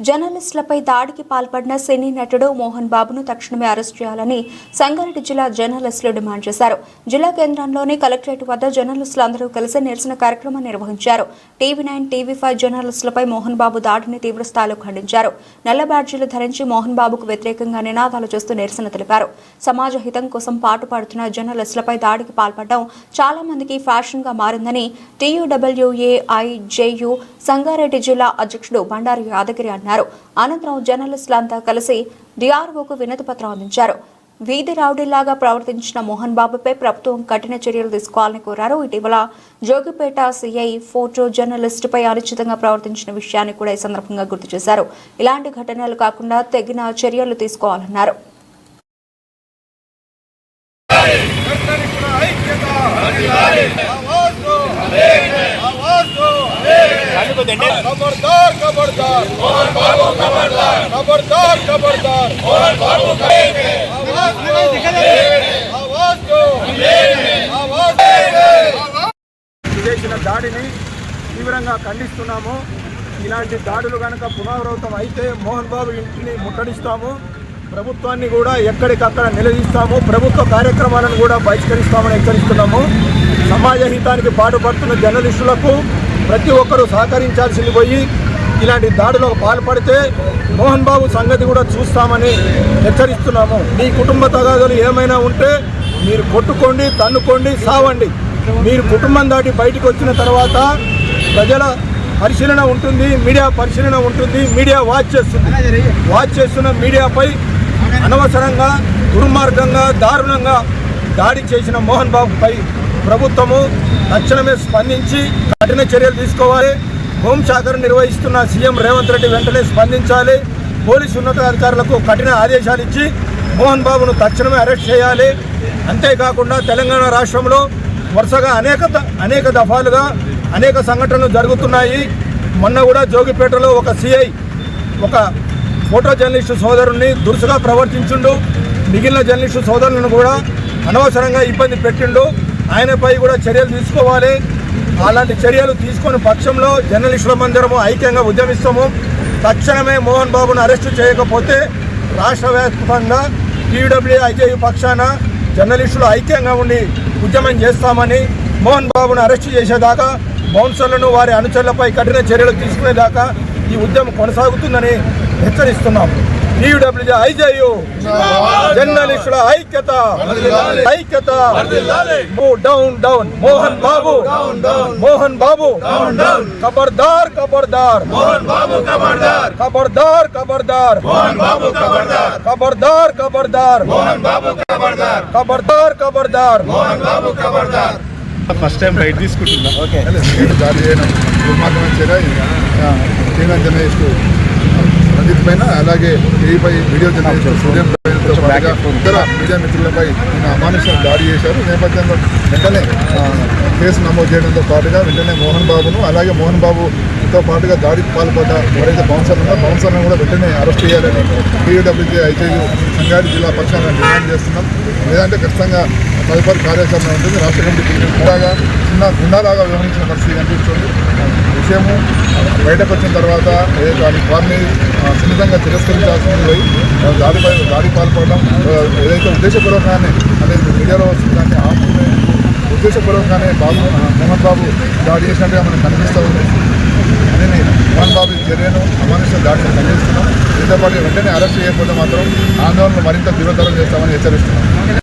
J జర్నలిస్టులపై దాడికి పాల్పడిన సినీ నటుడు మోహన్ బాబును తక్షణమే అరెస్ట్ చేయాలని సంగారెడ్డి జిల్లా జర్నలిస్టులు డిమాండ్ చేశారు. జిల్లా కేంద్రంలోని కలెక్టరేట్ వద్ద జర్నలిస్టులు అందరూ కలిసి నిరసన కార్యక్రమం నిర్వహించారు. టీవీ నైన్ టీవీ ఫైవ్ జర్నలిస్టులపై మోహన్ బాబు దాడిని తీవ్రస్థాయిలో ఖండించారు. నల్ల బ్యాడ్జీలు ధరించి మోహన్ బాబుకు వ్యతిరేకంగా నినాదాలు చేస్తూ నిరసన తెలిపారు. సమాజ హితం కోసం పాటుపడుతున్న జర్నలిస్టులపై దాడికి పాల్పడడం చాలా మందికి ఫ్యాషన్గా మారిందని టీయూడబ్ల్యూఏఐజేయు సంగారెడ్డి జిల్లా అధ్యక్షుడు బండారు యాదగిరి అన్నారు. అనంతరం జర్నలిస్టులంతా కలిసి డిఆర్ఓకు వినతి పత్రం అందించారు. వీధి రౌడీలాగా ప్రవర్తించిన మోహన్ బాబుపై ప్రభుత్వం కఠిన చర్యలు తీసుకోవాలని కోరారు. ఇటీవల జోగిపేట సిఐ ఫోటో జర్నలిస్టుపై అనుచితంగా ప్రవర్తించిన విషయాన్ని కూడా ఈ సందర్భంగా గుర్తు చేశారు. ఇలాంటి ఘటనలు కాకుండా తగిన చర్యలు తీసుకోవాలన్నారు. ఆవాజు ఆవాజు చేసిన దాడిని తీవ్రంగా ఖండిస్తున్నాము. ఇలాంటి దాడులు కనుక పునరావృతం అయితే మోహన్ బాబు ఇంటిని ముట్టడిస్తాము. ప్రభుత్వాన్ని కూడా ఎక్కడికక్కడ నిలదీస్తాము. ప్రభుత్వ కార్యక్రమాలను కూడా బహిష్కరిస్తామని హెచ్చరిస్తున్నాము. సమాజ హితానికి పాటుపడుతున్న జర్నలిస్టులకు ప్రతి ఒక్కరూ సహకరించాల్సింది పోయి ఇలాంటి దాడులకు పాల్పడితే మోహన్ బాబు సంగతి కూడా చూస్తామని హెచ్చరిస్తున్నాము. మీ కుటుంబ తగాదులు ఏమైనా ఉంటే మీరు కొట్టుకోండి తన్నుకోండి సావండి. మీరు కుటుంబం దాటి బయటకు వచ్చిన తర్వాత ప్రజల పరిశీలన ఉంటుంది మీడియా పరిశీలన ఉంటుంది మీడియా వాచ్ చేస్తుంది. వాచ్ చేస్తున్న మీడియాపై అనవసరంగా దుర్మార్గంగా దారుణంగా దాడి చేసిన మోహన్ బాబుపై ప్రభుత్వము తక్షణమే స్పందించి కఠిన చర్యలు తీసుకోవాలి. హోంశాఖను నిర్వహిస్తున్న సీఎం రేవంత్ రెడ్డి వెంటనే స్పందించాలి. పోలీసు ఉన్నతాధికారులకు కఠిన ఆదేశాలు ఇచ్చి మోహన్ బాబును తక్షణమే అరెస్ట్ చేయాలి. అంతేకాకుండా తెలంగాణ రాష్ట్రంలో వరుసగా అనేక ద- అనేక దఫాలుగా అనేక సంఘటనలు జరుగుతున్నాయి. మొన్న కూడా జోగిపేటలో ఒక సిఐ ఒక ఫోటో జర్నలిస్టు సోదరుణ్ణి దురుసుగా ప్రవర్తించుండు. మిగిలిన జర్నలిస్టు సోదరులను కూడా అనవసరంగా ఇబ్బంది పెట్టిండు. ఆయనపై కూడా చర్యలు తీసుకోవాలి. అలాంటి చర్యలు తీసుకుని పక్షంలో జర్నలిస్టుల మందిరము ఐక్యంగా ఉద్యమిస్తాము. తక్షణమే మోహన్ బాబును అరెస్టు చేయకపోతే రాష్ట్ర వ్యాప్తంగా టీడబ్ల్యూ ఐజేయు పక్షాన జర్నలిస్టులు ఐక్యంగా ఉండి ఉద్యమం చేస్తామని మోహన్ బాబును అరెస్టు చేసేదాకా బౌన్సర్లను వారి అనుచరులపై కఠిన చర్యలు తీసుకునేదాకా ఈ ఉద్యమం కొనసాగుతుందని హెచ్చరిస్తున్నాము. టీడబ్ల్యూ ఐజేయు జర్నలిస్టుల ఐక్యత ఐక్యత move down down Mohan Babu Mohan Babu ఖబర్దార్ ఖబర్దార్ ఖబర్దార్ ఖబర్దార్ ఖబర్దార్ ఖబర్దార్ ఖబర్దార్ ఖబర్దార్ ఫస్ట్ టైం రైట్ తీసుకుంటున్నా ఓకే దాడి చేయడం దుర్మార్గమైన చర్య చైనా జర్నలిస్టు రంజిత్ పైన అలాగే టీవీపై వీడియో పాటుగా ఇతర మీడియా మిత్రులపై నిన్న అమానుషం దాడి చేశారు. నేపథ్యంలో వెంటనే కేసు నమోదు చేయడంతో పాటుగా వెంటనే మోహన్ బాబును అలాగే మోహన్ బాబుతో పాటుగా దాడికి పాల్పడ్డ ఎవరైతే బౌన్సర్లు ఉన్నారో బౌన్సర్లను కూడా వెంటనే అరెస్ట్ చేయాలని టీయూడబ్ల్యూజీ ఐటీయూ సంగారెడ్డి జిల్లా పక్షాన డిమాండ్ చేస్తున్నాం. లేదంటే ఖచ్చితంగా తదుపరి కార్యాచరణ ఉంటుంది. రాష్ట్ర కమిటీ చిన్న గుండాలాగా వ్యవహరించిన పరిస్థితి కనిపిస్తుంది. విషయము. బయటకు వచ్చిన తర్వాత ఏదైతే వారిని సున్నితంగా తిరస్కరించాల్సింది పోయి దాడిపై దాడి పాల్పడడం ఏదైతే ఉద్దేశపూర్వకంగానే అనేది మీడియాలో వస్తుంది దాన్ని ఆపుకునే ఉద్దేశపూర్వకంగానే బాబు మోహన్ బాబు దాడి చేసినట్టుగా మనకు కనిపిస్తూ ఉంది. అదే మోహన్ బాబు చర్యను అమానుష దాడిని ఖండిస్తున్నాం దీంతో పాటు వెంటనే అరెస్ట్ చేయకపోతే మాత్రం ఆందోళనలు మరింత తీవ్రతరం చేస్తామని హెచ్చరిస్తున్నాం.